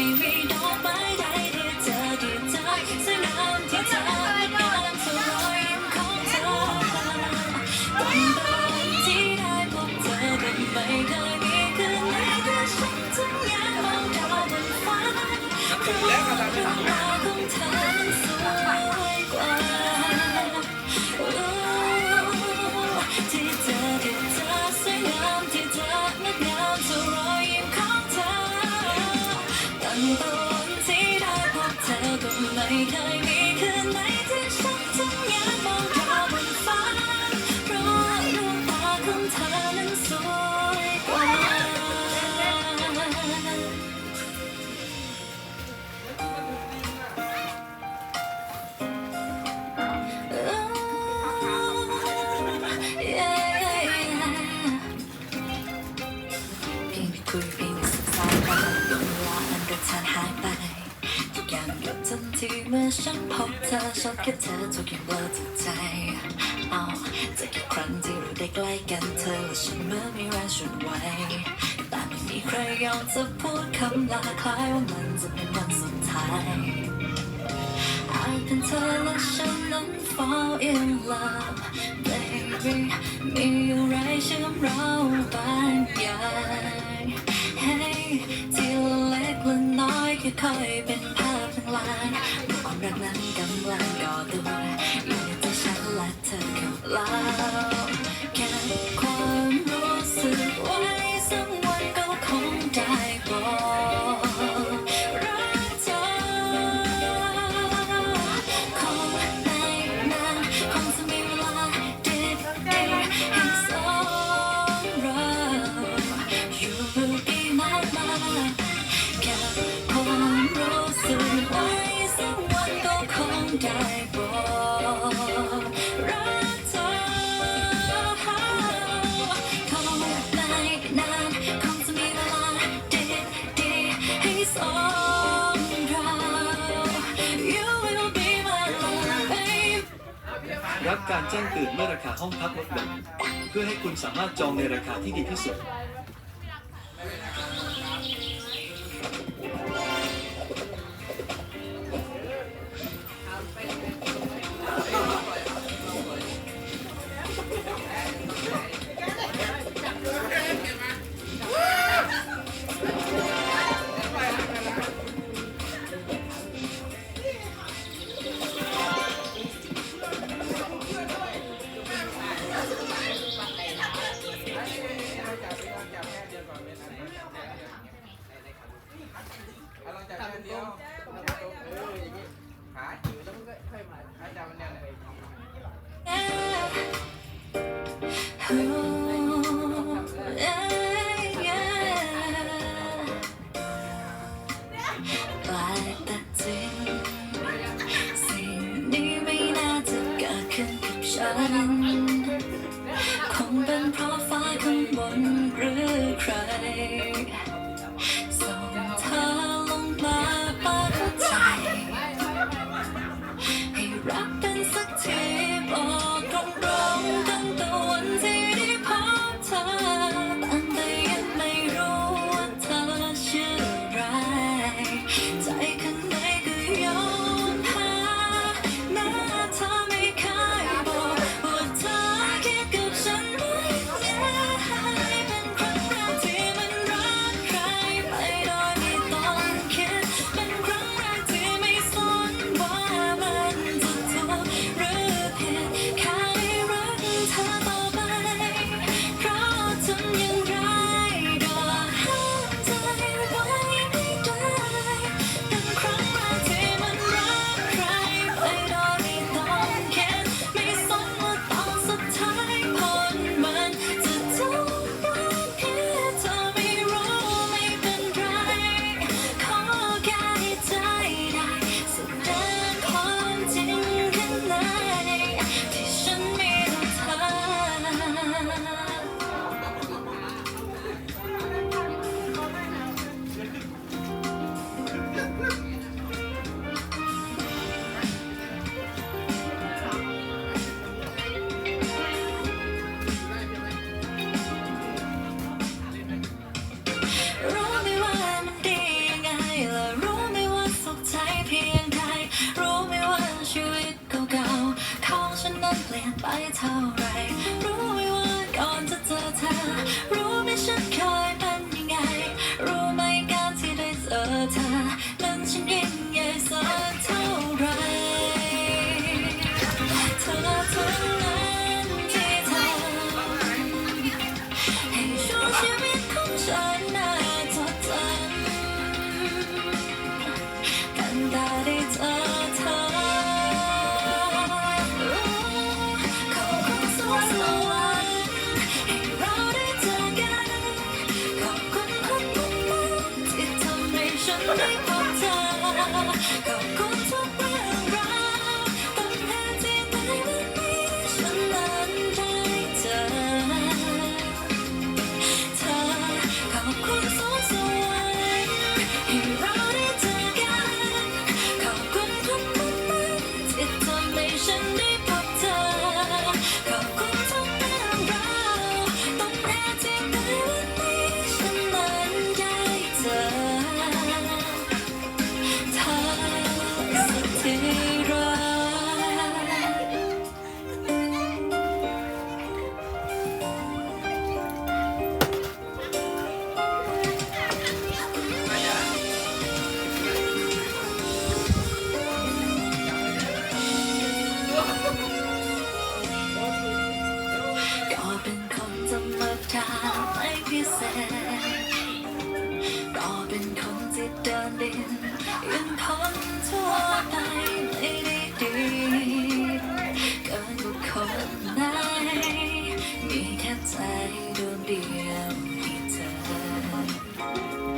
Baby. อยากจะพูดคำลาคล้ายว่ามันจะเป็นวันสุดท้ายอาจเป็นเธอและฉันนั้น fall in love baby มีอะไรเชื่อมเราบางอย่างให้ที่เล็กและน้อยค่ค่อยเป็นภาพทั้งลายความรักนั้นกำลังก่อตัวอยู่ในตัวฉันและเธอกับเรา แจ้งเตือนเมื่อราคาห้องพักลดลงเพื่อให้คุณสามารถจองในราคาที่ดีที่สุด 野草 Okay. เดียวให้เธอ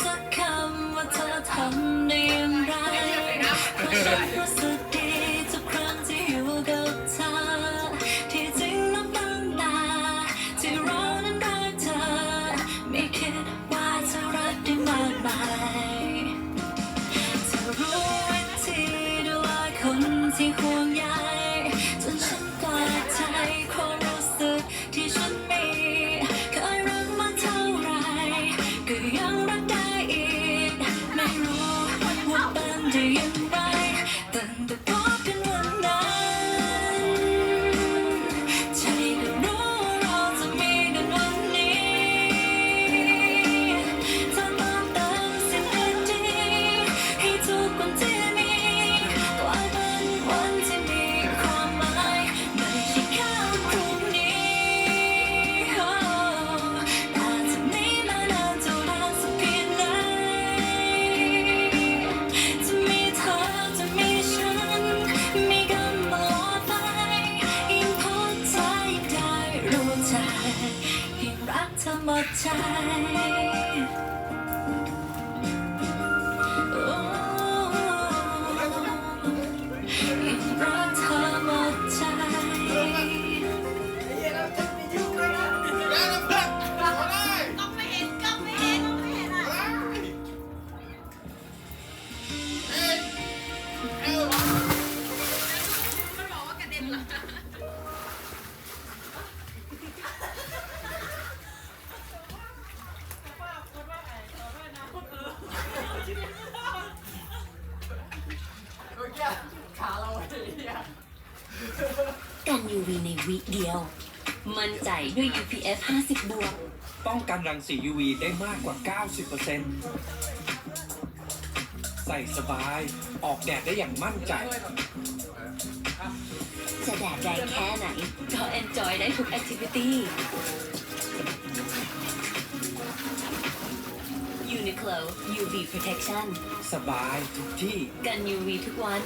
สักคำว่าเธอทำได้อย่างไรเพราะฉันรู้สึก ในวิเดียว มั่นใจด้วย UPF 50 บวก ป้องกันรังสี UV ได้มากกว่า 90%ใส่สบาย ออกแดดได้อย่างมั่นใจ จะแดดแรงแค่ไหน ก็ enjoy ได้ทุก activity Uniqlo UV Protection สบายทุกที่ กัน UV ทุกวัน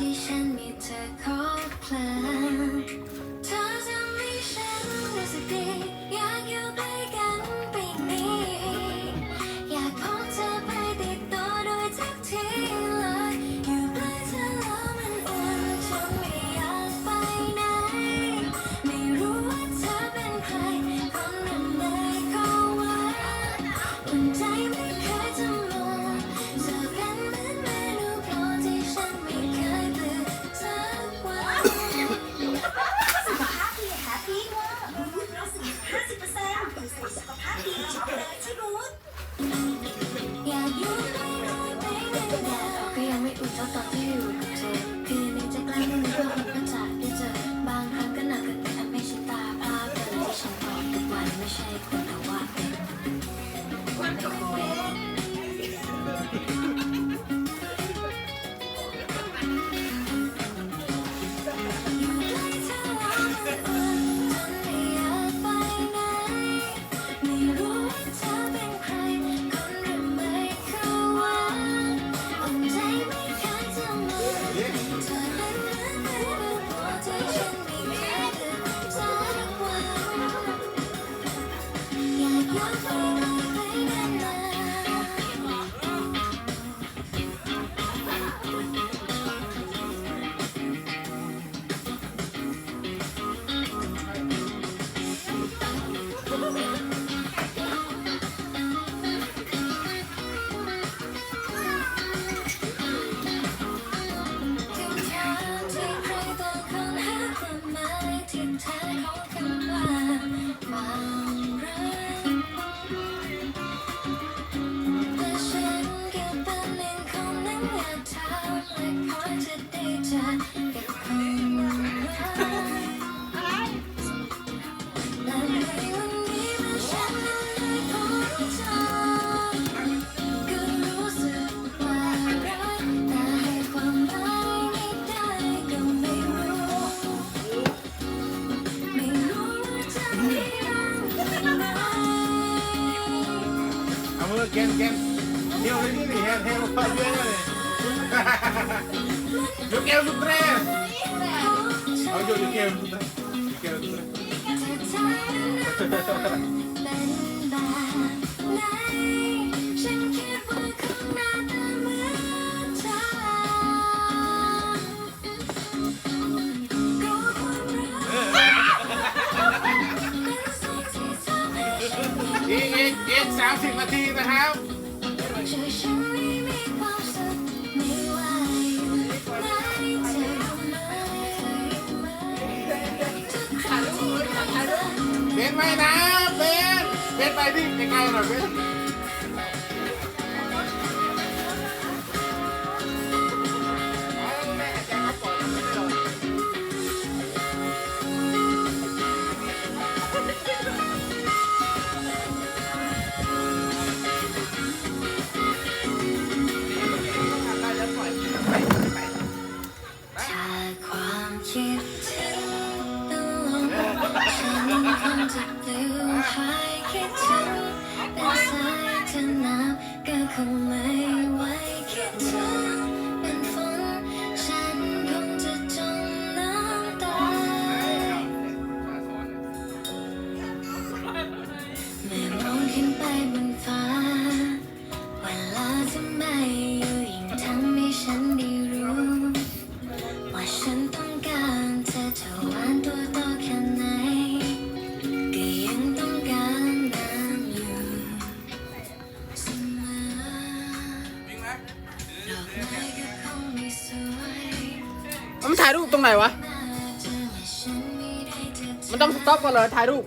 一闪你 สุขภาพดี eu quero do trem. Onde eu quero do trem? Eu quero do trem. It's out in Latina house. ไปนะเบนเบนไปวิ่งไกลๆหน่อยเบน Why can't you? รงไหนวะ มันต้องสต็อปก่อนเลยถ่ายรูป